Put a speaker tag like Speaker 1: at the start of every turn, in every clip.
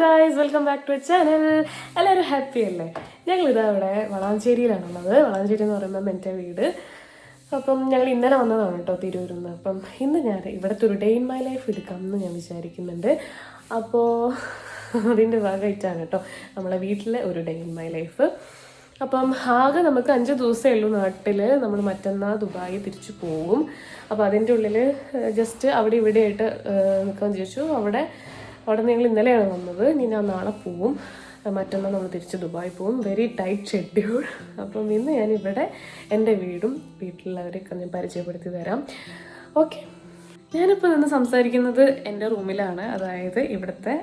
Speaker 1: Guys welcome back to channel എല്ലാവരും happy അല്ലേ? ഞങ്ങൾ ഇതാ ഇവിടെ വളാഞ്ചേരിയിലാണുള്ളത്. വളാഞ്ചേരി എന്ന് പറയുമ്പോൾ എന്റെ വീട്. അപ്പം ഞങ്ങൾ ഇന്നലെ വന്നതാണ് കേട്ടോ തിരൂരിൽ നിന്ന് അപ്പം ഇന്ന് ഞാൻ ഇവിടുത്തെ ഒരു ഡേ ഇൻ മൈ ലൈഫ് എടുക്കാം എന്ന് ഞാൻ വിചാരിക്കുന്നുണ്ട്. അപ്പോൾ അതിന്റെ ഭാഗമായിട്ടാണ് കേട്ടോ നമ്മളെ വീട്ടിലെ ഒരു ഡേ ഇൻ മൈ ലൈഫ് അപ്പം ആകെ നമുക്ക് അഞ്ച് ദിവസമേ ഉള്ളൂ നാട്ടിൽ നമ്മൾ മറ്റന്നാൾ ദുബായി തിരിച്ചു പോകും അപ്പോൾ അതിന്റെ ഉള്ളിൽ ജസ്റ്റ് അവിടെ ഇവിടെ ആയിട്ട് നിൽക്കാൻ ചോദിച്ചു അവിടെ അവിടെ നിങ്ങൾ ഇന്നലെയാണ് വന്നത്. ഇനി ഞാൻ നാളെ പോവും. മറ്റന്നാൾ നമ്മൾ തിരിച്ച് ദുബായി പോവും. വെരി ടൈറ്റ് ഷെഡ്യൂൾ അപ്പം ഇന്ന് ഞാനിവിടെ എന്റെ വീടും വീട്ടിലുള്ളവരെയൊക്കെ ഞാൻ പരിചയപ്പെടുത്തി തരാം. ഓക്കെ ഞാനിപ്പോൾ നിന്ന് സംസാരിക്കുന്നത് എന്റെ റൂമിലാണ്. അതായത് ഇവിടുത്തെ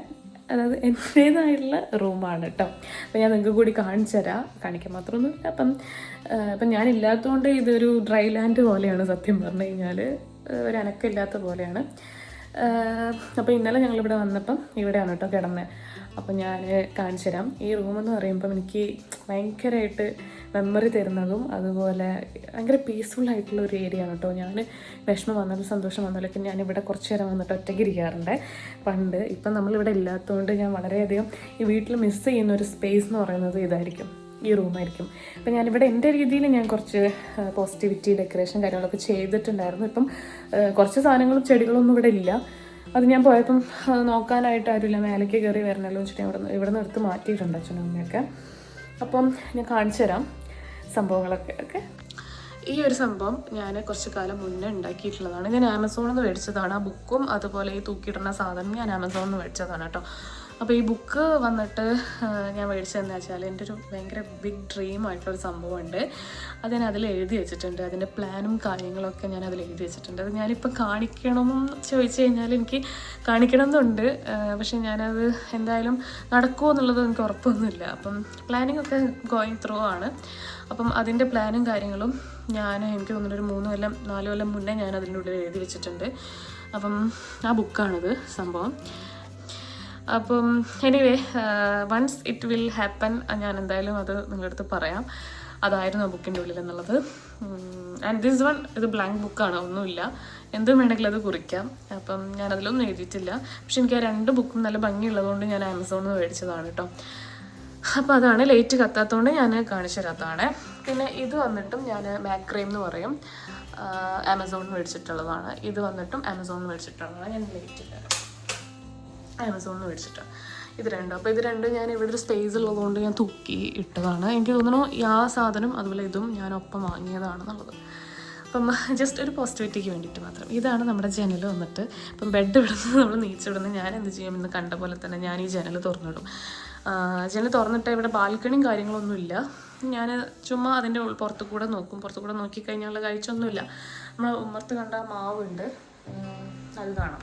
Speaker 1: അതായത് എന്റേതായിട്ടുള്ള റൂമാണ് കേട്ടോ. അപ്പം ഞാൻ നിങ്ങൾക്ക് കൂടി കാണിച്ചു തരാം. കാണിക്കാൻ മാത്രമൊന്നുമില്ല. അപ്പം അപ്പം ഞാനില്ലാത്തതുകൊണ്ട് ഇതൊരു ഡ്രൈ ലാൻഡ് പോലെയാണ് സത്യം പറഞ്ഞു കഴിഞ്ഞാൽ ഒരു അനക്കമില്ലാത്ത പോലെയാണ്. അപ്പോൾ ഇന്നലെ ഞങ്ങളിവിടെ വന്നപ്പം ഇവിടെയാണ് കേട്ടോ കിടന്നത് അപ്പം ഞാൻ കാണിച്ചു തരാം. ഈ റൂമെന്ന് പറയുമ്പം എനിക്ക് ഭയങ്കരമായിട്ട് മെമ്മറി തരുന്നതും അതുപോലെ ഭയങ്കര പീസ്ഫുൾ ആയിട്ടുള്ള ഒരു ഏരിയ ആണ് കേട്ടോ. ഞാൻ വിഷമം വന്നാലും സന്തോഷം വന്നാലൊക്കെ ഞാൻ ഇവിടെ കുറച്ച് നേരം വന്നിട്ട് ഒറ്റയ്ക്ക് ഇരിക്കാറുണ്ട്. പണ്ട് ഇപ്പം നമ്മളിവിടെ ഇല്ലാത്തതുകൊണ്ട് ഞാൻ വളരെയധികം ഈ വീട്ടിൽ മിസ് ചെയ്യുന്ന ഒരു സ്പേസ് എന്ന് പറയുന്നത് ഇതായിരിക്കും. ഈ റൂമായിരിക്കും. അപ്പം ഞാനിവിടെ എന്റെ രീതിയിൽ ഞാൻ കുറച്ച് പോസിറ്റിവിറ്റി ഡെക്കറേഷൻ കാര്യങ്ങളൊക്കെ ചെയ്തിട്ടുണ്ടായിരുന്നു. ഇപ്പം കുറച്ച് സാധനങ്ങളും ചെടികളൊന്നും ഇവിടെ ഇല്ല. അത് ഞാൻ പോയപ്പം നോക്കാനായിട്ട് ആരുമില്ല. മേലേക്ക് കയറി വരണമല്ലോ വെച്ചിട്ട് ഇവിടെ നിന്ന് ഇവിടെ നിന്ന് എടുത്ത് മാറ്റിയിട്ടുണ്ട് അച്ഛനും അമ്മയൊക്കെ. അപ്പം ഞാൻ കാണിച്ചു തരാം സംഭവങ്ങളൊക്കെ ഓക്കെ? ഈ ഒരു സംഭവം ഞാൻ കുറച്ച് കാലം മുന്നേ ഉണ്ടാക്കിയിട്ടുള്ളതാണ്. ഞാൻ ആമസോണിൽ നിന്ന് മേടിച്ചതാണ്. ആ ബുക്കും അതുപോലെ ഈ തൂക്കിയിടുന്ന സാധനം ഞാൻ ആമസോണിൽ നിന്ന് മേടിച്ചതാണ് കേട്ടോ. അപ്പോൾ ഈ ബുക്ക് വന്നിട്ട് ഞാൻ മേടിച്ചതെന്ന് വെച്ചാൽ എന്റെ ഒരു ഭയങ്കര ബിഗ് ഡ്രീം ആയിട്ടുള്ളൊരു സംഭവമുണ്ട്. അത് ഞാൻ അതിൽ എഴുതി വെച്ചിട്ടുണ്ട്. അതിന്റെ പ്ലാനും കാര്യങ്ങളൊക്കെ ഞാൻ അതിൽ എഴുതി വെച്ചിട്ടുണ്ട്. അത് ഞാനിപ്പോൾ കാണിക്കണമെന്ന് ചോദിച്ചു കഴിഞ്ഞാൽ എനിക്ക് കാണിക്കണം എന്നുണ്ട് ആ, പക്ഷേ ഞാനത് എന്തായാലും നടക്കുമോ എന്നുള്ളത് എനിക്ക് ഉറപ്പൊന്നുമില്ല. അപ്പം പ്ലാനിങ് ഒക്കെ ഗോയിങ് ത്രൂ ആണ്. അപ്പം അതിന്റെ പ്ലാനും കാര്യങ്ങളും ഞാൻ എനിക്ക് തോന്നുന്നൊരു മൂന്ന് കൊല്ലം നാല് കൊല്ലം മുന്നേ ഞാൻ അതിന്റെ ഉള്ളിൽ എഴുതി വെച്ചിട്ടുണ്ട്. അപ്പം ആ ബുക്കാണിത് സംഭവം. അപ്പം anyway once it will happen ഞാൻ എന്തായാലും അത് നിങ്ങളുടെ അടുത്ത് പറയാം. അതായിരുന്നു ആ ബുക്കിന്റെ ഉള്ളിൽ എന്നുള്ളത്. ആൻഡ് ദിസ് വൺ ഇത് ബ്ലാങ്ക് ബുക്കാണ് ഒന്നുമില്ല. എന്തും വേണമെങ്കിലും അത് കുറിക്കാം. അപ്പം ഞാൻ അതിലൊന്നും എഴുതിയിട്ടില്ല. പക്ഷെ എനിക്ക് ആ രണ്ട് ബുക്കും നല്ല ഭംഗിയുള്ളതുകൊണ്ട് ഞാൻ ആമസോണിൽ നിന്ന് മേടിച്ചതാണ് കേട്ടോ അപ്പോൾ അതാണ് ലേറ്റ് കത്താത്തതുകൊണ്ട് ഞാൻ കാണിച്ചു തരാത്തതാണ്. പിന്നെ ഇത് വന്നിട്ടും ഞാൻ മാക്രേം എന്ന് പറയും. ആമസോണിൽ മേടിച്ചിട്ടുള്ളതാണ്. ഇത് വന്നിട്ടും ആമസോണിൽ മേടിച്ചിട്ടുള്ളതാണ്. ഞാൻ ലേറ്റ് ഇല്ല ആമസോണിൽ മേടിച്ചിട്ടാണ് ഇത് രണ്ടും. അപ്പോൾ ഇത് രണ്ടും ഞാൻ ഇവിടെ ഒരു സ്പേസ് ഉള്ളതുകൊണ്ട് ഞാൻ തൂക്കി ഇട്ടതാണ്. എനിക്ക് തോന്നുന്നു ആ സാധനം അതുപോലെ ഇതും ഞാൻ ഒപ്പം വാങ്ങിയതാണെന്നുള്ളത്. അപ്പം ജസ്റ്റ് ഒരു പോസിറ്റിവിറ്റിക്ക് വേണ്ടിയിട്ട് മാത്രം. ഇതാണ് നമ്മുടെ ജനൽ വന്നിട്ട്. ഇപ്പം ബെഡ് ഇവിടുന്ന് നമ്മൾ നീച്ചിടുന്നത് ഞാൻ എന്ത് ചെയ്യും? എന്ന് കണ്ട പോലെ തന്നെ ഞാൻ ഈ ജനൽ തുറന്നിടും. ജനൽ തുറന്നിട്ട് ഇവിടെ ബാൽക്കണിയും കാര്യങ്ങളൊന്നുമില്ല ഞാൻ ചുമ്മാ അതിന്റെ പുറത്തു കൂടെ നോക്കും. പുറത്തു കൂടെ നോക്കിക്കഴിഞ്ഞാൽ കഴിച്ചൊന്നുമില്ല. നമ്മൾ ഉമ്മർത്ത് കണ്ട മാവുണ്ട്. അത് കാണാം.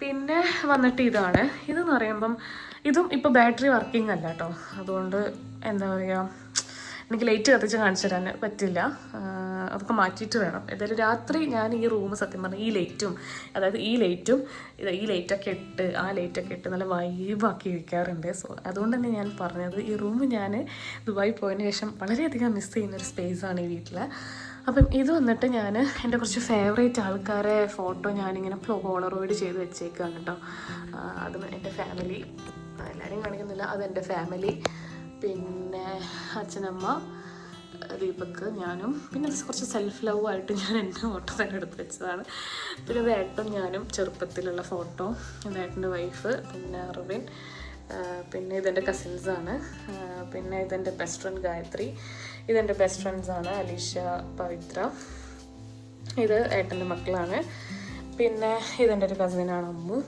Speaker 1: പിന്നെ വന്നിട്ട് ഇതാണ്. ഇതെന്ന് പറയുമ്പം ഇതും ഇപ്പോൾ ബാറ്ററി വർക്കിംഗ് അല്ല കേട്ടോ അതുകൊണ്ട് എന്താ പറയുക എനിക്ക് ലൈറ്റ് കത്തിച്ച് കാണിച്ചു തരാൻ പറ്റില്ല. അതൊക്കെ മാറ്റിയിട്ട് വേണം. ഏതായാലും രാത്രി ഞാൻ ഈ റൂം സത്യം പറഞ്ഞാൽ ഈ ലൈറ്റും അതായത് ഈ ലൈറ്റും ഈ ലൈറ്റൊക്കെ ഇട്ട് ആ ലൈറ്റൊക്കെ ഇട്ട് നല്ല വൈബാക്കി ഇരിക്കാറുണ്ട്. സോ അതുകൊണ്ട് തന്നെ ഞാൻ പറഞ്ഞത് ഈ റൂം ഞാൻ ദുബായി പോയതിന് ശേഷം വളരെയധികം മിസ് ചെയ്യുന്ന ഒരു സ്പേസാണ് ഈ വീട്ടിൽ അപ്പം ഇത് വന്നിട്ട് ഞാൻ എന്റെ കുറച്ച് ഫേവറേറ്റ് ആൾക്കാരെ ഫോട്ടോ ഞാനിങ്ങനെ പോളറോയിഡ് ചെയ്ത് വെച്ചേക്കാണ് കേട്ടോ. അത് എന്റെ ഫാമിലി എല്ലാവരെയും കാണിക്കുന്നില്ല. അത് എന്റെ ഫാമിലി പിന്നെ അച്ഛനമ്മ ദീപക്ക് ഞാനും. പിന്നെ കുറച്ച് സെൽഫ് ലവ് ആയിട്ട് ഞാൻ എന്റെ ഫോട്ടോ തന്നെ എടുത്ത് വെച്ചതാണ്. പിന്നെ ഇത് ഞാനും ചെറുപ്പത്തിലുള്ള ഫോട്ടോ ഇത് ഏട്ടന്റെ വൈഫ് പിന്നെ അർവിൻ. ആ, പിന്നെ ഇതെന്റെ കസിൻസാണ്. പിന്നെ ഇതെന്റെ ബെസ്റ്റ് ഫ്രണ്ട് ഗായത്രി. ഇതെന്റെ ബെസ്റ്റ് ഫ്രണ്ട്സാണ് അലീഷ പവിത്ര. ഇത് ഏട്ടന്റെ മക്കളാണ്. പിന്നെ ഇതെന്റെ ഒരു കസിനാണ് അമ്മു.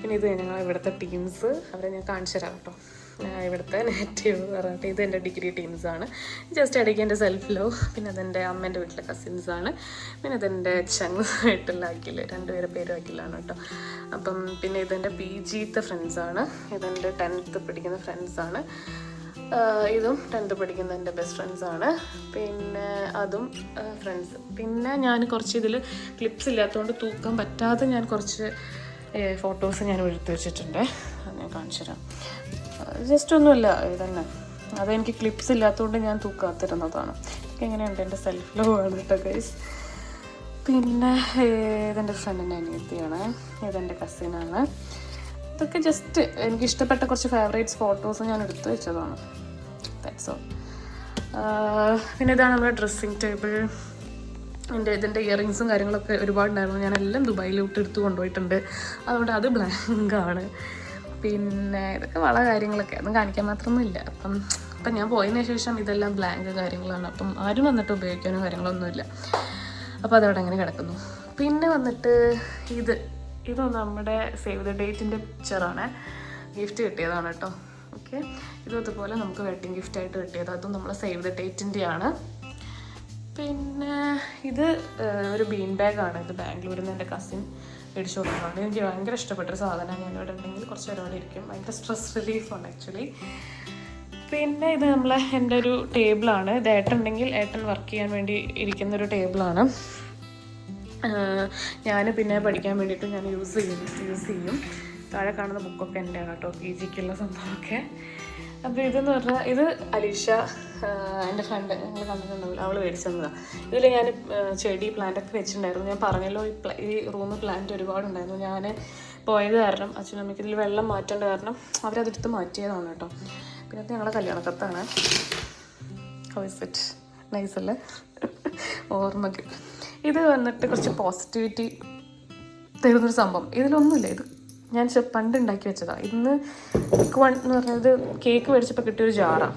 Speaker 1: പിന്നെ ഇത് ഞങ്ങൾ ഇവിടുത്തെ ടീംസ് അവരെ ഞാൻ കാണിച്ചു തരാം കേട്ടോ. ഇവിടുത്തെ നെഗറ്റീവ് പറഞ്ഞിട്ട് ഇത് എന്റെ ഡിഗ്രി ടീംസാണ് ജസ്റ്റ് ഇടയ്ക്ക് എന്റെ സെൽഫ് ലോ പിന്നെ അതെന്റെ അമ്മേന്റെ വീട്ടിലെ കസിൻസാണ് പിന്നെ അതെന്റെ ചങ്സ് ആയിട്ടുള്ള അഖിൽ രണ്ടുപേരെ പേരും അഖിലാണ് കേട്ടോ. അപ്പം പിന്നെ ഇതെന്റെ പി ജിത്തെ ഫ്രണ്ട്സാണ് ഇതെന്റെ ടെൻത്ത് പഠിക്കുന്ന ഫ്രണ്ട്സാണ് ഇതും ടെൻത്ത് പഠിക്കുന്ന എന്റെ ബെസ്റ്റ് ഫ്രണ്ട്സാണ് പിന്നെ അതും ഫ്രണ്ട്സ് പിന്നെ ഞാൻ കുറച്ച് ഇതിൽ ക്ലിപ്സ് ഇല്ലാത്തതുകൊണ്ട് തൂക്കാൻ പറ്റാതെ ഞാൻ കുറച്ച് ഫോട്ടോസ് ഞാൻ എടുത്തു വെച്ചിട്ടുണ്ട്. അത് ഞാൻ കാണിച്ചു തരാം ജസ്റ്റ് ഒന്നുമില്ല ഇതന്നെ. അതെനിക്ക് ക്ലിപ്സ് ഇല്ലാത്തതുകൊണ്ട് ഞാൻ തൂക്കാത്തിരുന്നതാണ്. എങ്ങനെയുണ്ട് എന്റെ സെൽഫ് ലോ ആണ് കേട്ടോ ഗൈസ് പിന്നെ ഇതെന്റെ ഫ്രണ്ടിന്റെ അനിയത്തിയാണ്. ഇതെന്റെ കസിനാണ് ഇതൊക്കെ ജസ്റ്റ് എനിക്ക് ഇഷ്ടപ്പെട്ട കുറച്ച് ഫേവറേറ്റ്സ് ഫോട്ടോസ് ഞാൻ എടുത്തു വെച്ചതാണ്. സോ പിന്നെ ഇതാണ് നമ്മുടെ ഡ്രസ്സിങ് ടേബിൾ എന്റെ ഇതിന്റെ ഇയറിങ്സും കാര്യങ്ങളൊക്കെ ഒരുപാടുണ്ടായിരുന്നു. ഞാൻ എല്ലാം ദുബായിലോട്ട് എടുത്തു കൊണ്ടുപോയിട്ടുണ്ട്. അതുകൊണ്ട് അത് ബ്ലാങ്കാണ് പിന്നെ ഇതൊക്കെ വള കാര്യങ്ങളൊക്കെ. അതും കാണിക്കാൻ മാത്രമൊന്നും ഇല്ല അപ്പം അപ്പം ഞാൻ പോയതിന് ശേഷം ഇതെല്ലാം ബ്ലാങ്ക് കാര്യങ്ങളാണ്. അപ്പം ആരും വന്നിട്ട് ഉപയോഗിക്കാനോ കാര്യങ്ങളൊന്നുമില്ല. അപ്പോൾ അതവിടെ അങ്ങനെ കിടക്കുന്നു. പിന്നെ വന്നിട്ട് ഇത് ഇത് നമ്മുടെ സേവ് ദ ഡേറ്റിന്റെ പിക്ചറാണ് ഗിഫ്റ്റ് കിട്ടിയതാണ് കേട്ടോ. ഓക്കെ ഇതും അതുപോലെ നമുക്ക് വെഡിങ് ഗിഫ്റ്റ് ആയിട്ട് കിട്ടിയത്. അതും നമ്മൾ സേവ് ദ ഡേറ്റിന്റെ ആണ്. പിന്നെ ഇത് ഒരു ബീൻ ബാഗാണ് ഇത് ബാംഗ്ലൂരിൽ നിന്ന് എന്റെ കസിൻ മേടിച്ചു കൊടുക്കുന്നതാണ് എനിക്ക് ഭയങ്കര ഇഷ്ടപ്പെട്ട ഒരു ഞാൻ ഇവിടെ ഉണ്ടെങ്കിൽ കുറച്ച് അവിടെ ഇരിക്കും. ഭയങ്കര സ്ട്രെസ് റിലീഫാണ് ആക്ച്വലി പിന്നെ ഇത് നമ്മളെ എന്റെ ഒരു ടേബിളാണ് ഇത് ഏട്ടൻ ഉണ്ടെങ്കിൽ ഏട്ടൻ വർക്ക് ചെയ്യാൻ വേണ്ടി ഇരിക്കുന്ന ഒരു ടേബിളാണ് ഞാൻ പിന്നെ പഠിക്കാൻ വേണ്ടിയിട്ട് ഞാൻ യൂസ് ചെയ്യും യൂസ് ചെയ്യും. താഴെ കാണുന്ന ബുക്കൊക്കെ എന്റെ കേട്ടോ. പി ജിക്കുള്ള സംഭവമൊക്കെ. അപ്പോൾ ഇതെന്ന് പറഞ്ഞാൽ ഇത് അലീഷ എന്റെ ഫ്രണ്ട് ഞങ്ങൾ കണ്ടിട്ടുണ്ടാവില്ല. അവൾ മേടിച്ചതാണ് ഇതിൽ ഞാൻ ചെടി പ്ലാന്റൊക്കെ വെച്ചിട്ടുണ്ടായിരുന്നു. ഞാൻ പറഞ്ഞല്ലോ ഈ ഈ റൂം പ്ലാന്റ് ഒരുപാടുണ്ടായിരുന്നു. ഞാൻ പോയത് കാരണം അച്ഛനും അമ്മയ്ക്ക് ഇതിൽ വെള്ളം മാറ്റേണ്ട കാരണം അവരതെടുത്ത് മാറ്റിയതാണ് കേട്ടോ. പിന്നെ അത് ഞങ്ങളുടെ കല്യാണക്കത്താണ്. ഹൗ ഇസ് ഇറ്റ് നൈസ് അല്ലേ? ഓർമ്മക്ക്. ഇത് വന്നിട്ട് കുറച്ച് പോസിറ്റിവിറ്റി തരുന്നൊരു സംഭവം. ഇതിലൊന്നുമില്ല ഇത്. ഞാൻ പണ്ട് ഉണ്ടാക്കി വെച്ചതാണ് ഇന്ന് കേക്ക് വൺ എന്ന് പറഞ്ഞത് കേക്ക് മേടിച്ചപ്പോൾ കിട്ടിയൊരു ജാറാണ്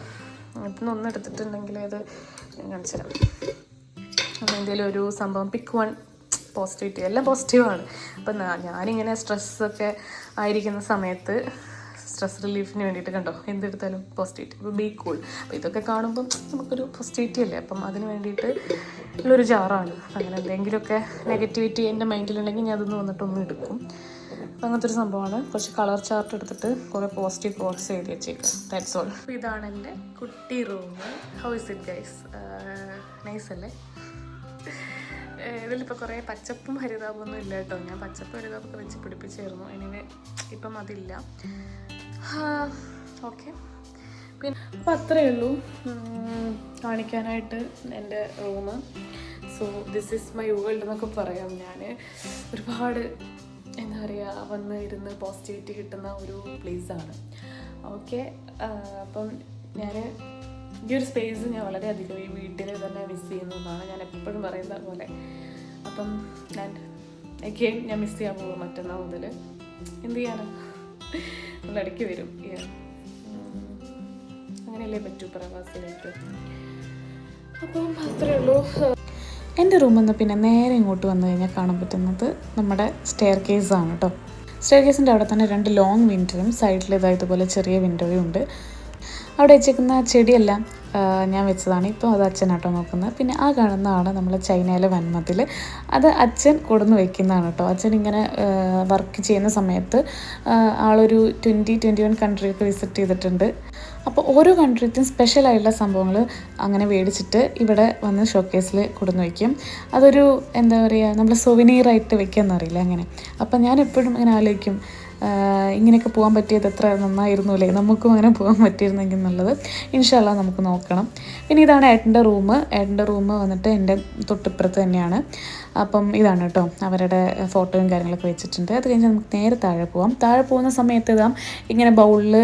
Speaker 1: ഇപ്പം ഒന്ന് എടുത്തിട്ടുണ്ടെങ്കിൽ അത് കാണിച്ചു എന്തെങ്കിലും ഒരു സംഭവം പിക്ക് വൺ പോസിറ്റിവിറ്റി എല്ലാം പോസിറ്റീവാണ് അപ്പം ഞാനിങ്ങനെ സ്ട്രെസ്സൊക്കെ ആയിരിക്കുന്ന സമയത്ത് സ്ട്രെസ് റിലീഫിന് വേണ്ടിയിട്ട് കണ്ടോ? എന്തെടുത്താലും പോസിറ്റിവിറ്റി ഇപ്പോൾ ബി കൂൾ അപ്പോൾ ഇതൊക്കെ കാണുമ്പം നമുക്കൊരു പോസിറ്റിവിറ്റി അല്ലേ? അപ്പം അതിന് വേണ്ടിയിട്ട് ഉള്ളൊരു ജാറാണ് അങ്ങനെ എന്തെങ്കിലുമൊക്കെ നെഗറ്റിവിറ്റി എന്റെ മൈൻഡിലുണ്ടെങ്കിൽ ഞാൻ അതൊന്ന് വന്നിട്ട് എടുക്കും. അങ്ങനത്തെ ഒരു സംഭവമാണ്. കുറച്ച് കളർ ചാർട്ട് എടുത്തിട്ട് കുറേ പോസിറ്റീവ് കോഴ്സ് എഴുതി വെച്ചേക്കാം ദാറ്റ്സ് ഓൾ അപ്പോൾ ഇതാണ് എന്റെ കുട്ടി room how is it guys nice അല്ലേ? ഇതിലിപ്പോൾ കുറേ പച്ചപ്പും ഹരിതാപമൊന്നും ഇല്ല കേട്ടോ. ഞാൻ പച്ചപ്പും പച്ചപ്പ് ഒക്കെ വെച്ച് പിടിപ്പിച്ചായിരുന്നു. എനിവേ ഇപ്പം അതില്ല. ഓക്കെ പിന്നെ അപ്പം അത്രയേ ഉള്ളൂ. കാണിക്കാനായിട്ട് എന്റെ room so this is my world എന്നൊക്കെ പറയാം ഞാൻ ഒരുപാട് എന്താ പറയുക വന്ന് ഇരുന്ന് പോസിറ്റിവിറ്റി കിട്ടുന്ന ഒരു പ്ലേസാണ് ഓക്കെ അപ്പം ഞാൻ ഈ ഒരു സ്പേസ് ഞാൻ വളരെയധികം ഈ വീട്ടിൽ തന്നെ മിസ് ചെയ്യുന്നു എന്നാണ് ഞാൻ എപ്പോഴും പറയുന്ന പോലെ. അപ്പം ഞാൻ എഗെയിൻ ഞാൻ മിസ് ചെയ്യാൻ പോകും മറ്റന്നാൾ മുതൽ എന്ത് ചെയ്യാനാ? നമ്മൾ ഇടയ്ക്ക് വരും. അങ്ങനെയല്ലേ പറ്റൂ പ്രവാസികൾക്ക്? അപ്പം അത്രയേ ഉള്ളൂ.
Speaker 2: എന്റെ റൂമിൽ നിന്ന് പിന്നെ നേരെ ഇങ്ങോട്ട് വന്നു കഴിഞ്ഞാൽ കാണാൻ പറ്റുന്നത് നമ്മുടെ സ്റ്റെയർ കേസ് ആണ് കേട്ടോ സ്റ്റെയർ കേസിന്റെ അവിടെ തന്നെ രണ്ട് ലോങ് വിൻഡോയും സൈഡിൽ ഇതാ ഇതുപോലെ ചെറിയ വിൻഡോയും ഉണ്ട്. അവിടെ വെച്ചേക്കുന്ന ചെടിയെല്ലാം ഞാൻ വെച്ചതാണ്. ഇപ്പോൾ അത് അച്ഛനാട്ടോ നോക്കുന്നത്. പിന്നെ ആ കാണുന്നതാണ് നമ്മൾ ചൈനയിലെ വൻമതിൽ അത് അച്ഛൻ കൊടുന്ന് വെക്കുന്നതാണ് കേട്ടോ അച്ഛൻ ഇങ്ങനെ വർക്ക് ചെയ്യുന്ന സമയത്ത് ആളൊരു ട്വന്റി ട്വന്റി വൺ കൺട്രിയൊക്കെ വിസിറ്റ് ചെയ്തിട്ടുണ്ട്. അപ്പോൾ ഓരോ കൺട്രിക്കും സ്പെഷ്യൽ ആയിട്ടുള്ള സംഭവങ്ങൾ അങ്ങനെ മേടിച്ചിട്ട് ഇവിടെ വന്ന് ഷോക്കേസിൽ കൊടുന്ന് വയ്ക്കും അതൊരു എന്താ പറയുക നമ്മൾ സൊവിനീറായിട്ട് വെക്കാമെന്നറിയില്ല അങ്ങനെ. അപ്പം ഞാൻ എപ്പോഴും ഇങ്ങനെ ആലോചിക്കും ഇങ്ങനെയൊക്കെ പോകാൻ പറ്റിയത് എത്ര നന്നായിരുന്നു അല്ലേ നമുക്കും അങ്ങനെ പോകാൻ പറ്റിയിരുന്നെങ്കിൽ എന്നുള്ളത് ഇൻഷാല്ല നമുക്ക് നോക്കണം. പിന്നെ ഇതാണ് ഏട്ടന്റെ റൂം. ഏട്ടന്റെ റൂം വന്നിട്ട് എന്റെ തൊട്ടിപ്പുറത്ത് തന്നെയാണ്. അപ്പം ഇതാണ് കേട്ടോ. അവരുടെ ഫോട്ടോയും കാര്യങ്ങളൊക്കെ വെച്ചിട്ടുണ്ട്. അത് കഴിഞ്ഞ് നമുക്ക് നേരെ താഴെ പോവാം. താഴെ പോകുന്ന സമയത്ത് ഇതാ ഇങ്ങനെ ബൗളിൽ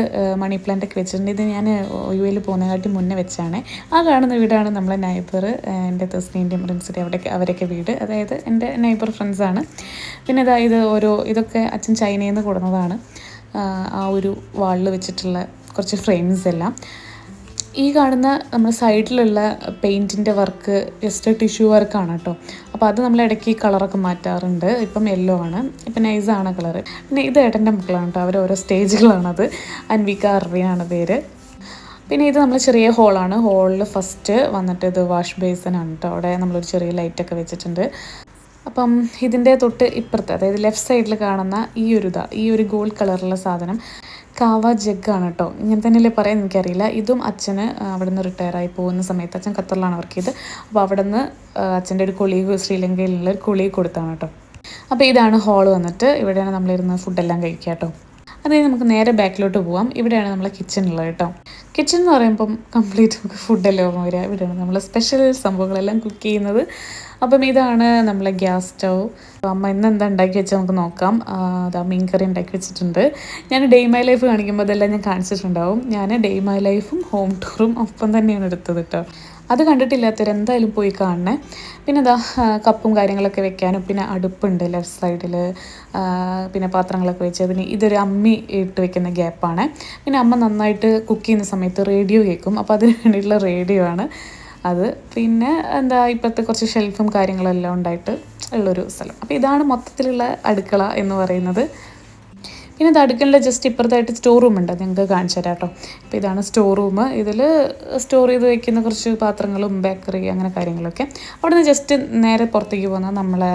Speaker 2: മണി പ്ലാന്റ് ഒക്കെ വെച്ചിട്ടുണ്ട്. ഇത് ഞാൻ യു എയിൽ പോകുന്നതിനായിട്ട് മുന്നേ വെച്ചാണ്. ആ കാണുന്ന വീടാണ് നമ്മളെ നൈബർ എന്റെ തസ്നീന്റെയും റിൻസിന്റെ അവിടെ അവരൊക്കെ വീട്. അതായത് എന്റെ നൈബർ ഫ്രണ്ട്സാണ്. പിന്നെ ഇതാ ഇത് ഓരോ ഇതൊക്കെ അച്ഛൻ ചൈനയിൽ നിന്ന് കൊടുന്നതാണ് ആ, ആ ഒരു വാളിൽ വെച്ചിട്ടുള്ള കുറച്ച് ഫ്രെയിംസ് എല്ലാം. ഈ കാണുന്ന നമ്മുടെ സൈഡിലുള്ള പെയിന്റിന്റെ വർക്ക് ജസ്റ്റ് ടിഷ്യൂ വർക്കാണ് കേട്ടോ അപ്പോൾ അത് നമ്മൾ ഇടയ്ക്ക് കളറൊക്കെ മാറ്റാറുണ്ട്. ഇപ്പം യെല്ലോ ആണ്. ഇപ്പം നൈസാണ് കളർ പിന്നെ ഇത് ഏട്ടന്റെ മക്കളാണ് കേട്ടോ അവർ ഓരോ സ്റ്റേജുകളാണത്. അൻവിക അറിയാണ് പേര്. പിന്നെ ഇത് നമ്മൾ ചെറിയ ഹോളാണ് ഹോളിൽ ഫസ്റ്റ് വന്നിട്ട് ഇത് വാഷ് ബേസിനാണ് കേട്ടോ അവിടെ നമ്മളൊരു ചെറിയ ലൈറ്റൊക്കെ വെച്ചിട്ടുണ്ട്. അപ്പം ഇതിന്റെ തൊട്ട് ഇപ്പുറത്ത് അതായത് ലെഫ്റ്റ് സൈഡിൽ കാണുന്ന ഈ ഒരു ഇതാ ഈ ഒരു ഗോൾഡ് കളറുള്ള സാധനം കാവ ജഗ്ഗാണ് കേട്ടോ ഇങ്ങനെ തന്നെയല്ലേ പറയാൻ എനിക്കറിയില്ല. ഇതും അച്ഛന് അവിടെ നിന്ന് റിട്ടയർ ആയി പോകുന്ന സമയത്ത് അച്ഛൻ ഖത്തറിലാണ് വർക്ക് ചെയ്ത് അപ്പോൾ അവിടെ നിന്ന് അച്ഛന്റെ ഒരു കൊളീഗ് ശ്രീലങ്കയിലുള്ള ഒരു കൊളീഗ് കൊടുത്താണ് കേട്ടോ അപ്പോൾ ഇതാണ് ഹോൾ വന്നിട്ട് ഇവിടെയാണ് നമ്മളിരുന്ന് ഫുഡെല്ലാം കഴിക്കുക കേട്ടോ
Speaker 1: അത് നമുക്ക് നേരെ ബാക്കിലോട്ട് പോവാം. ഇവിടെയാണ് നമ്മളെ കിച്ചൺ ഉള്ളത് കേട്ടോ. കിച്ചൺ എന്ന് പറയുമ്പം കംപ്ലീറ്റ് നമുക്ക് ഫുഡല്ലേ ഓർമ്മ വരിക. ഇവിടെയാണ് നമ്മൾ സ്പെഷ്യൽ സംഭവങ്ങളെല്ലാം കുക്ക് ചെയ്യുന്നത്. അപ്പം ഇതാണ് നമ്മളെ ഗ്യാസ് സ്റ്റൗ. അമ്മ ഇന്ന് എന്താ ഉണ്ടാക്കി വെച്ചാൽ നമുക്ക് നോക്കാം. അതാ മീൻ കറി ഉണ്ടാക്കി വെച്ചിട്ടുണ്ട്. ഞാൻ ഡേ മൈ ലൈഫ് കാണിക്കുമ്പോൾ അതെല്ലാം ഞാൻ കാണിച്ചിട്ടുണ്ടാവും. ഞാൻ ഡേ മൈ ലൈഫും ഹോം ടൂറും ഒപ്പം തന്നെയാണ് എടുത്തത് കേട്ടോ. അത് കണ്ടിട്ടില്ലാത്തവർ എന്തായാലും പോയി കാണണേ. പിന്നെ ഇതാ കപ്പും കാര്യങ്ങളൊക്കെ വെക്കാനും പിന്നെ അടുപ്പുണ്ട് ലെഫ്റ്റ് സൈഡിൽ പിന്നെ പാത്രങ്ങളൊക്കെ വെച്ച് പിന്നെ ഇതൊരു അമ്മി ഇട്ട് വെക്കുന്ന ഗ്യാപ്പാണ്. പിന്നെ അമ്മ നന്നായിട്ട് കുക്ക് ചെയ്യുന്ന സമയത്ത് റേഡിയോ കേൾക്കും. അപ്പോൾ അതിന് വേണ്ടിയിട്ടുള്ള റേഡിയോ ആണ് അത്. പിന്നെ എന്താ ഇപ്പോഴത്തെ കുറച്ച് ഷെൽഫും കാര്യങ്ങളെല്ലാം ഉണ്ടായിട്ട് ഉള്ളൊരു സ്ഥലം. അപ്പോൾ ഇതാണ് മൊത്തത്തിലുള്ള അടുക്കള എന്ന് പറയുന്നത്. പിന്നെ ഇത് ജസ്റ്റ് ഇപ്പുറത്തായിട്ട് സ്റ്റോർ റൂം ഉണ്ട്. അത് ഞങ്ങൾക്ക് കാണിച്ചു തരാം കേട്ടോ. അപ്പോൾ ഇതാണ് സ്റ്റോർ റൂം ഇതിൽ സ്റ്റോർ ചെയ്ത് വയ്ക്കുന്ന കുറച്ച് പാത്രങ്ങളും ബേക്കറി അങ്ങനെ കാര്യങ്ങളൊക്കെ. അവിടെ നിന്ന് ജസ്റ്റ് നേരെ പുറത്തേക്ക് പോകുന്ന നമ്മളെ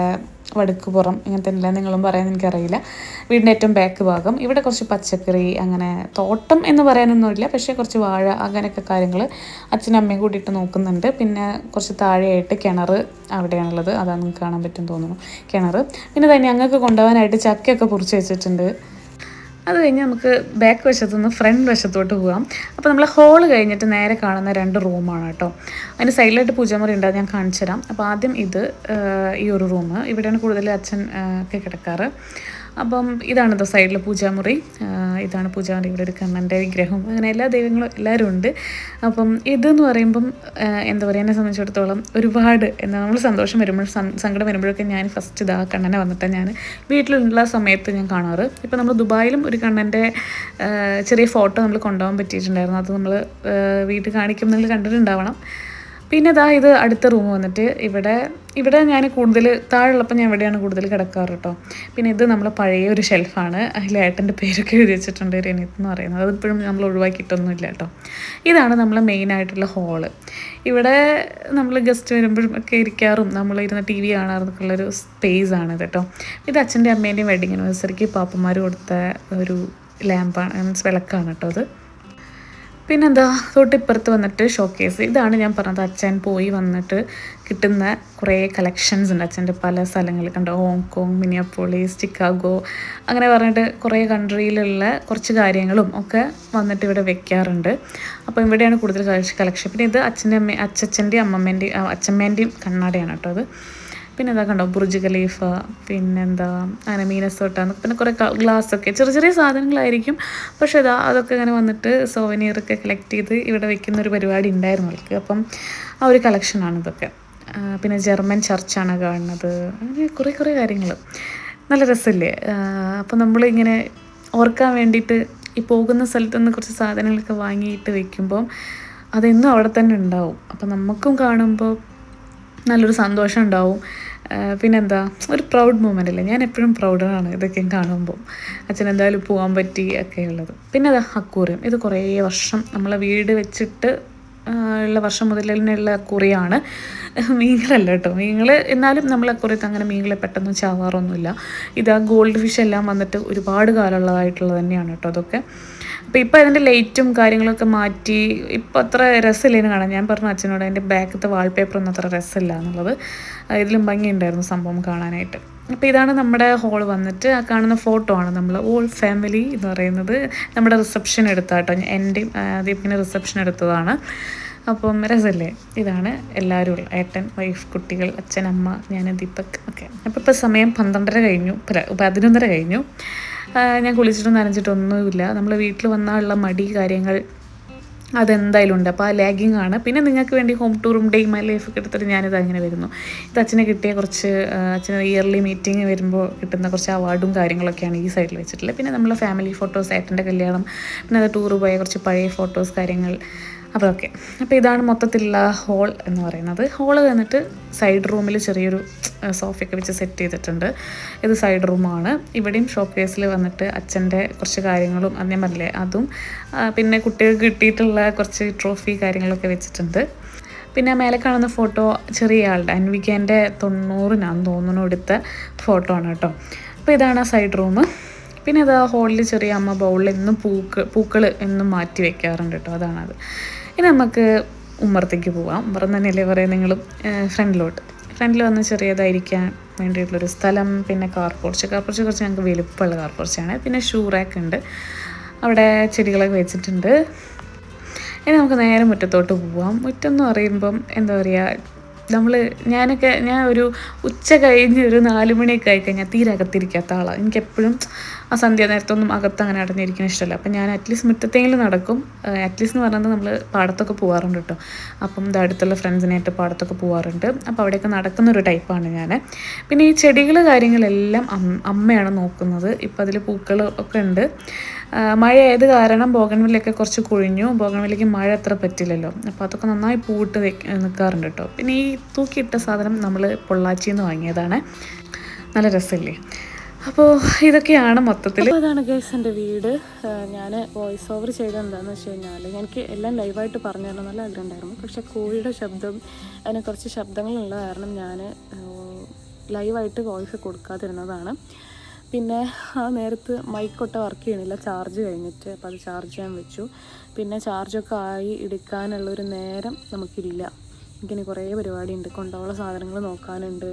Speaker 1: വടുക്ക് പുറം ഇങ്ങനത്തെ എല്ലാം നിങ്ങളും പറയാൻ എനിക്കറിയില്ല. വീടിന്റെ ഏറ്റവും ബാക്ക് ഭാഗം. ഇവിടെ കുറച്ച് പച്ചക്കറി അങ്ങനെ തോട്ടം എന്ന് പറയാനൊന്നുമില്ല പക്ഷേ കുറച്ച് വാഴ അങ്ങനെയൊക്കെ കാര്യങ്ങൾ അച്ഛനും അമ്മയും കൂടിയിട്ട് നോക്കുന്നുണ്ട്. പിന്നെ കുറച്ച് താഴെയായിട്ട് കിണർ അവിടെയാണുള്ളത്. അതാണ് കാണാൻ പറ്റും തോന്നുന്നു. കിണർ. പിന്നെ തന്നെ ഞങ്ങൾക്ക് കൊണ്ടുപോകാനായിട്ട് ചക്കയൊക്കെ പൊറിച്ച് വെച്ചിട്ടുണ്ട്. അത് കഴിഞ്ഞ് നമുക്ക് ബാക്ക് വശത്തുനിന്ന് ഫ്രണ്ട് വശത്തോട്ട് പോകാം അപ്പോൾ നമ്മൾ ഹോൾ കഴിഞ്ഞിട്ട് നേരെ കാണുന്ന രണ്ട് റൂമാണ് കേട്ടോ. അതിന് സൈഡിലായിട്ട് പൂജാമുറി ഉണ്ട് ഞാൻ കാണിച്ചു തരാം അപ്പോൾ ആദ്യം ഇത് ഈ ഒരു റൂം ഇവിടെയാണ് കൂടുതൽ അച്ഛൻ ഒക്കെ കിടക്കാറ്. അപ്പം ഇതാണ് ഇതോ സൈഡിൽ പൂജാമുറി. ഇതാണ് പൂജാമുറി. ഇവിടെ ഒരു കണ്ണന്റെ വിഗ്രഹം അങ്ങനെ എല്ലാ ദൈവങ്ങളും എല്ലാവരും ഉണ്ട്. അപ്പം ഇതെന്ന് പറയുമ്പം എന്താ പറയുക എന്നെ സംബന്ധിച്ചിടത്തോളം ഒരുപാട് എന്താ നമ്മൾ സന്തോഷം വരുമ്പോൾ സങ്കടം വരുമ്പോഴൊക്കെ ഞാൻ ഫസ്റ്റ് ഇതാ കണ്ണനെ വന്നിട്ട് ഞാൻ വീട്ടിലുള്ള സമയത്ത് ഞാൻ കാണാറ്. ഇപ്പം നമ്മൾ ദുബായിലും ഒരു കണ്ണന്റെ ചെറിയ ഫോട്ടോ നമ്മൾ കൊണ്ടുപോകാൻ പറ്റിയിട്ടുണ്ടായിരുന്നു. അത് നമ്മൾ വീട്ടിൽ കാണിക്കും നിങ്ങൾ കണ്ടിട്ടുണ്ടാവണം. പിന്നെ ഇതാ ഇത് അടുത്ത റൂം വന്നിട്ട് ഇവിടെ ഇവിടെ ഞാൻ കൂടുതൽ താഴെയുള്ളപ്പോൾ ഞാൻ ഇവിടെയാണ് കൂടുതൽ കിടക്കാറ് കേട്ടോ പിന്നെ ഇത് നമ്മൾ പഴയ ഒരു ഷെൽഫാണ് അതിൽ ഏട്ടന്റെ പേരൊക്കെ എഴുതി വെച്ചിട്ടുണ്ട് രനിത്ത് എന്ന് പറയുന്നത്. അത് ഇപ്പോഴും നമ്മൾ ഒഴിവാക്കിയിട്ടൊന്നുമില്ല കേട്ടോ ഇതാണ് നമ്മൾ മെയിൻ ആയിട്ടുള്ള ഹോൾ ഇവിടെ നമ്മൾ ഗസ്റ്റ് വരുമ്പോഴും ഒക്കെ ഇരിക്കാറും. നമ്മൾ ഇരുന്ന് ടി വി കാണാറൊക്കെയുള്ളൊരു സ്പേസ് ആണ് കേട്ടോ ഇത് അച്ഛന്റെ അമ്മേന്റെയും വെഡിങ് ആനിവേഴ്സറിക്ക് പാപ്പന്മാർ കൊടുത്ത ഒരു ലാമ്പാണ് മീൻസ് വിളക്കാണ് കേട്ടോ അത്. പിന്നെന്താ തൊട്ടിപ്പുറത്ത് വന്നിട്ട് ഷോക്കേസ് ഇതാണ് ഞാൻ പറഞ്ഞത് അച്ഛൻ പോയി വന്നിട്ട് കിട്ടുന്ന കുറേ കളക്ഷൻസ് ഉണ്ട്. അച്ഛന്റെ പല സ്ഥലങ്ങളിൽ കണ്ടോ? ഹോങ്കോങ് മിനിയാപ്പോളീസ് ചിക്കാഗോ അങ്ങനെ പറഞ്ഞിട്ട് കുറേ കൺട്രിയിലുള്ള കുറച്ച് കാര്യങ്ങളും ഒക്കെ വന്നിട്ട് ഇവിടെ വെക്കാറുണ്ട്. അപ്പോൾ ഇവിടെയാണ് കൂടുതൽ കളക്ഷൻ പിന്നെ ഇത് അച്ഛന്റെ അമ്മ അച്ഛന്റെയും അമ്മമ്മേന്റെയും അച്ഛമ്മേന്റെയും കണ്ണാടിയാണ് കേട്ടോ അത്. പിന്നെ എന്താ കണ്ടോ ബുർജ് ഖലീഫ പിന്നെന്താ അങ്ങനെ പിന്നെ കുറേ ഗ്ലാസ് ഒക്കെ ചെറിയ ചെറിയ സാധനങ്ങളായിരിക്കും. പക്ഷേ ഇതാ അതൊക്കെ ഇങ്ങനെ വന്നിട്ട് സോവനിയറൊക്കെ കളക്ട് ചെയ്ത് ഇവിടെ വെക്കുന്ന ഒരു പരിപാടി ഉണ്ടായിരുന്നു അവൾക്ക് അപ്പം ആ ഒരു കളക്ഷനാണ് ഇതൊക്കെ. പിന്നെ ജർമ്മൻ ചർച്ചാണ് കാണുന്നത്. അങ്ങനെ കുറേ കുറേ കാര്യങ്ങൾ നല്ല രസമില്ലേ? അപ്പം നമ്മളിങ്ങനെ ഓർക്കാൻ വേണ്ടിയിട്ട് ഈ പോകുന്ന സ്ഥലത്തു നിന്ന് കുറച്ച് സാധനങ്ങളൊക്കെ വാങ്ങിയിട്ട് വെക്കുമ്പോൾ അതെന്നും അവിടെ തന്നെ ഉണ്ടാവും. അപ്പം നമുക്കും കാണുമ്പോൾ നല്ലൊരു സന്തോഷം ഉണ്ടാവും. പിന്നെന്താ? ഒരു പ്രൗഡ് മൂമെന്റ് അല്ലേ ഞാൻ എപ്പോഴും പ്രൗഡാണ് ഇതൊക്കെ കാണുമ്പോൾ അച്ഛൻ എന്തായാലും പോകാൻ പറ്റി ഒക്കെ ഉള്ളത്. പിന്നെ അതാ അക്കൂറിയം. ഇത് കുറേ വർഷം നമ്മളെ വീട് വെച്ചിട്ട് ഉള്ള വർഷം മുതൽ തന്നെയുള്ള അക്കൂറിയാണ്. മീനുകളല്ല കേട്ടോ. മീനുകൾ എന്നാലും നമ്മൾ അക്കൂറിയത്ത് അങ്ങനെ മീനുകളെ പെട്ടെന്ന് ചാവാറൊന്നുമില്ല. ഇത് ആ ഗോൾഡ് ഫിഷ് എല്ലാം വന്നിട്ട് ഒരുപാട് കാലമുള്ളതായിട്ടുള്ളത് തന്നെയാണ് കേട്ടോ അതൊക്കെ. അപ്പോൾ ഇപ്പോൾ അതിന്റെ ലൈറ്റും കാര്യങ്ങളൊക്കെ മാറ്റി ഇപ്പോൾ അത്ര രസമില്ലേന്ന് കാണാൻ. ഞാൻ പറഞ്ഞു അച്ഛനോട് അതിന്റെ ബാക്കത്തെ വാൾപേപ്പർ ഒന്നും അത്ര രസമില്ല എന്നുള്ളത്. ഇതിലും ഭംഗിയുണ്ടായിരുന്നു സംഭവം കാണാനായിട്ട്. അപ്പോൾ ഇതാണ് നമ്മുടെ ഹോൾ വന്നിട്ട് ആ കാണുന്ന ഫോട്ടോ ആണ് നമ്മൾ ഓൾ ഫാമിലി എന്ന് പറയുന്നത് നമ്മുടെ റിസപ്ഷൻ എടുത്താട്ടോ. എന്റെ ദീപിന്റെ റിസപ്ഷൻ എടുത്തതാണ്. അപ്പം രസമല്ലേ ഇതാണ് എല്ലാവരും ഏട്ടൻ വൈഫ് കുട്ടികൾ അച്ഛൻ അമ്മ ഞാൻ ദീപക് ഒക്കെ. അപ്പോൾ ഇപ്പോൾ സമയം പന്ത്രണ്ടര കഴിഞ്ഞു പതിനൊന്നര കഴിഞ്ഞു. ഞാൻ കുളിച്ചിട്ടും നനഞ്ഞിട്ടൊന്നുമില്ല നമ്മൾ വീട്ടിൽ വന്നാലുള്ള മടി കാര്യങ്ങൾ അതെന്തായാലും ഉണ്ട്. അപ്പോൾ ആ ലാഗിങ് ആണ്. പിന്നെ നിങ്ങൾക്ക് വേണ്ടി ഹോം ടൂറും ഡേ മൈ ലൈഫ് ഒക്കെ എടുത്തിട്ട് ഞാനിത് അങ്ങനെ വരുന്നു. ഇത് അച്ഛനെ കിട്ടിയ കുറച്ച് അച്ഛന് ഇയർലി മീറ്റിംഗ് വരുമ്പോൾ കിട്ടുന്ന കുറച്ച് അവാർഡും കാര്യങ്ങളൊക്കെയാണ് ഈ സൈഡിൽ വെച്ചിട്ടുള്ളത്. പിന്നെ നമ്മളെ ഫാമിലി ഫോട്ടോസ് ഏട്ടന്റെ കല്യാണം പിന്നെ അത് ടൂർ പോയ കുറച്ച് പഴയ ഫോട്ടോസ് കാര്യങ്ങൾ അതൊക്കെ അപ്പോൾ ഇതാണ് മൊത്തത്തിലുള്ള ഹോൾ എന്ന് പറയുന്നത്. ഹോൾ വന്നിട്ട് സൈഡ് റൂമിൽ ചെറിയൊരു സോഫയൊക്കെ വെച്ച് സെറ്റ് ചെയ്തിട്ടുണ്ട്. ഇത് സൈഡ് റൂമാണ് ഇവിടെയും ഷോ കേസിൽ വന്നിട്ട് അച്ഛന്റെ കുറച്ച് കാര്യങ്ങളും അന്നേ പറഞ്ഞില്ലേ അതും പിന്നെ കുട്ടികൾക്ക് കിട്ടിയിട്ടുള്ള കുറച്ച് ട്രോഫി കാര്യങ്ങളൊക്കെ വെച്ചിട്ടുണ്ട്. പിന്നെ മേലെ കാണുന്ന ഫോട്ടോ ചെറിയ ആളുടെ അൻവിക്കേന്റെ തൊണ്ണൂറിനാന്ന് തോന്നുന്നു എടുത്ത ഫോട്ടോ ആണ് കേട്ടോ. അപ്പോൾ ഇതാണ് ആ സൈഡ് റൂം പിന്നെ അത് ഹോളിൽ ചെറിയ അമ്മ ബൗളിൽ എന്നും പൂക്ക് പൂക്കൾ എന്നും മാറ്റി വെക്കാറുണ്ട് കേട്ടോ. അതാണത്. ഇനി നമുക്ക് ഉമ്മറത്തേക്ക് പോവാം. ഉമ്മറം തന്നെയല്ലേ പറയാം നിങ്ങൾ ഫ്രണ്ടിലോട്ട്.
Speaker 2: ഫ്രണ്ടിൽ വന്ന് ചെറിയതായിരിക്കാൻ വേണ്ടിയിട്ടുള്ളൊരു സ്ഥലം പിന്നെ കാർ പോർച്ച് കാർ പോർച്ച് കുറച്ച് ഞങ്ങൾക്ക് വലുപ്പമുള്ള കാർ പോർച്ചാണ് പിന്നെ ഷൂ റാക്ക് ഉണ്ട്. അവിടെ ചെടികളൊക്കെ വെച്ചിട്ടുണ്ട്. ഇനി നമുക്ക് നേരെ മുറ്റത്തോട്ട് പോവാം. മുറ്റം എന്ന് പറയുമ്പം എന്താ പറയുക നമ്മൾ ഞാനൊക്കെ ഞാൻ ഒരു ഉച്ച കഴിഞ്ഞ് ഒരു നാല് മണിയൊക്കെ ആയി കഴിഞ്ഞാൽ തീരെ അകത്തിരിക്കാത്ത ആളാണ് എനിക്കെപ്പോഴും ആ സന്ധ്യ നേരത്തൊന്നും അകത്ത് അങ്ങനെ അടഞ്ഞിരിക്കാൻ ഇഷ്ടമല്ല അപ്പം ഞാൻ അറ്റ്ലീസ്റ്റ് മുറ്റത്തെങ്കിലും നടക്കും. അറ്റ്ലീസ്റ്റ് എന്ന് പറയുന്നത് നമ്മൾ പാടത്തൊക്കെ പോകാറുണ്ട് കേട്ടോ അപ്പം ഇത് അടുത്തുള്ള ഫ്രണ്ട്സിനായിട്ട് പാടത്തൊക്കെ പോകാറുണ്ട് അപ്പോൾ അവിടെയൊക്കെ നടക്കുന്ന ഒരു ടൈപ്പാണ് ഞാൻ പിന്നെ ഈ ചെടികൾ കാര്യങ്ങളെല്ലാം അമ്മയാണ് നോക്കുന്നത്. ഇപ്പം അതിൽ പൂക്കൾ ഒക്കെ ഉണ്ട്. ആ, മഴ ആയത് കാരണം ബോഗൺവില്ലൊക്കെ കുറച്ച് കുഴിഞ്ഞു. ബോഗൺവില്ലയ്ക്ക് മഴ അത്ര പറ്റില്ലല്ലോ. അപ്പോൾ അതൊക്കെ നന്നായി പൂട്ട് നിൽക്കാറുണ്ട് കേട്ടോ പിന്നെ ഈ തൂക്കിയിട്ട സാധനം നമ്മൾ പൊള്ളാച്ചിയിൽ നിന്ന് വാങ്ങിയതാണ്. നല്ല രസമില്ലേ അപ്പോൾ ഇതൊക്കെയാണ് മൊത്തത്തിൽ
Speaker 1: അതാണ് ഗൈസ് എന്റെ വീട്. ഞാൻ വോയിസ് ഓവർ ചെയ്തത് എന്താണെന്ന് വെച്ച് കഴിഞ്ഞാൽ എനിക്ക് എല്ലാം ലൈവായിട്ട് പറഞ്ഞു തരണം നല്ല ആഗ്രഹം ഉണ്ടായിരുന്നു. പക്ഷേ കോഴിയുടെ ശബ്ദം അതിന് കുറച്ച് ശബ്ദങ്ങളുള്ള കാരണം ഞാൻ ലൈവായിട്ട് വോയിസ് കൊടുക്കാതിരുന്നതാണ്. പിന്നെ ആ നേരത്ത് മൈക്കൊട്ട വർക്ക് ചെയ്യണില്ല. ചാർജ് കഴിഞ്ഞിട്ട് അപ്പോൾ അത് ചാർജ് ചെയ്യാൻ വെച്ചു. പിന്നെ ചാർജൊക്കെ ആയി എടുക്കാനുള്ളൊരു നേരം നമുക്കില്ല. എനിക്കിനി കുറേ പരിപാടിയുണ്ട്. കൊണ്ടുപോകാനുള്ള സാധനങ്ങൾ നോക്കാനുണ്ട്.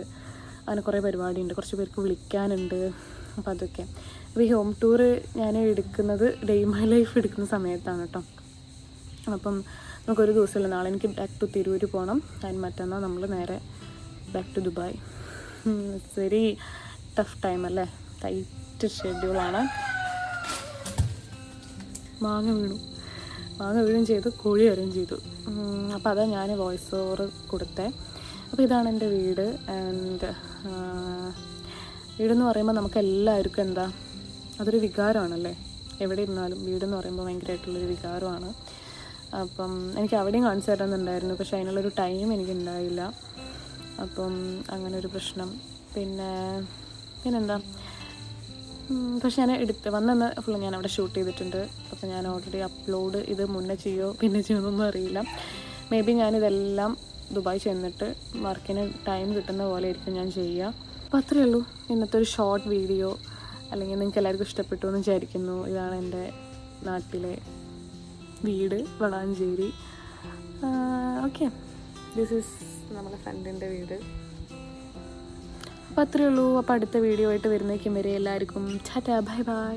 Speaker 1: അങ്ങനെ കുറേ പരിപാടിയുണ്ട്. കുറച്ച് പേർക്ക് വിളിക്കാനുണ്ട്. അപ്പോൾ അതൊക്കെ. അപ്പോൾ ഈ ഹോം ടൂർ ഞാൻ എടുക്കുന്നത് ഡേ മൈ ലൈഫ് എടുക്കുന്ന സമയത്താണ് കേട്ടോ അപ്പം നമുക്കൊരു ദിവസമല്ല നാളെ എനിക്ക് ബാക്ക് ടു തിരൂർ പോകണം അതിന് മറ്റന്നാൾ നമ്മൾ നേരെ back to Dubai. Very tough time അല്ലേ? ടൈറ്റ് ഷെഡ്യൂളാണ് മാങ്ങ വീണു. മാങ്ങ വീഴും ചെയ്തു കോഴി വരും ചെയ്തു. അപ്പോൾ അതാ ഞാൻ വോയിസ് ഓവർ കൊടുത്തേ. അപ്പോൾ ഇതാണ് എന്റെ വീട് ആൻഡ് വീടെന്ന് പറയുമ്പോൾ നമുക്ക് എല്ലാവർക്കും എന്താ അതൊരു വികാരമാണല്ലേ? എവിടെ ഇരുന്നാലും വീടെന്ന് പറയുമ്പോൾ ഭയങ്കരമായിട്ടുള്ളൊരു വികാരമാണ്. അപ്പം എനിക്ക് അവിടെയും കാണിച്ചു തരുന്നുണ്ടായിരുന്നു പക്ഷേ അതിനുള്ളൊരു ടൈം എനിക്കുണ്ടായില്ല. അപ്പം അങ്ങനെ ഒരു പ്രശ്നം. പിന്നെ പിന്നെന്താ പക്ഷെ ഞാൻ എടുത്ത് വന്നെന്ന് ഫുള്ള് ഞാൻ അവിടെ ഷൂട്ട് ചെയ്തിട്ടുണ്ട്. അപ്പോൾ ഞാൻ ഓൾറെഡി അപ്ലോഡ് ഇത് മുന്നേ ചെയ്യോ പിന്നെ ചെയ്യുമെന്നൊന്നും അറിയില്ല. മേ ബി ഞാനിതെല്ലാം ദുബായ് ചെന്നിട്ട് വർക്കിന് ടൈം കിട്ടുന്ന പോലെ ആയിരിക്കും ഞാൻ ചെയ്യുക അപ്പോൾ അത്രയേ ഉള്ളൂ. ഇന്നത്തെ ഒരു ഷോർട്ട് വീഡിയോ അല്ലെങ്കിൽ നിങ്ങൾക്ക് എല്ലാവർക്കും ഇഷ്ടപ്പെട്ടു എന്ന് വിചാരിക്കുന്നു. ഇതാണ് എന്റെ നാട്ടിലെ വീട് വളാഞ്ചേരി. ഓക്കെ ദിസ് ഈസ് നമ്മുടെ ഫ്രണ്ടിന്റെ വീട്. അപ്പോൾ അത്രയേ ഉള്ളൂ. അപ്പോൾ അടുത്ത വീഡിയോ ആയിട്ട് വരുന്നേക്കും വരെ എല്ലാവർക്കും. Tata bye bye.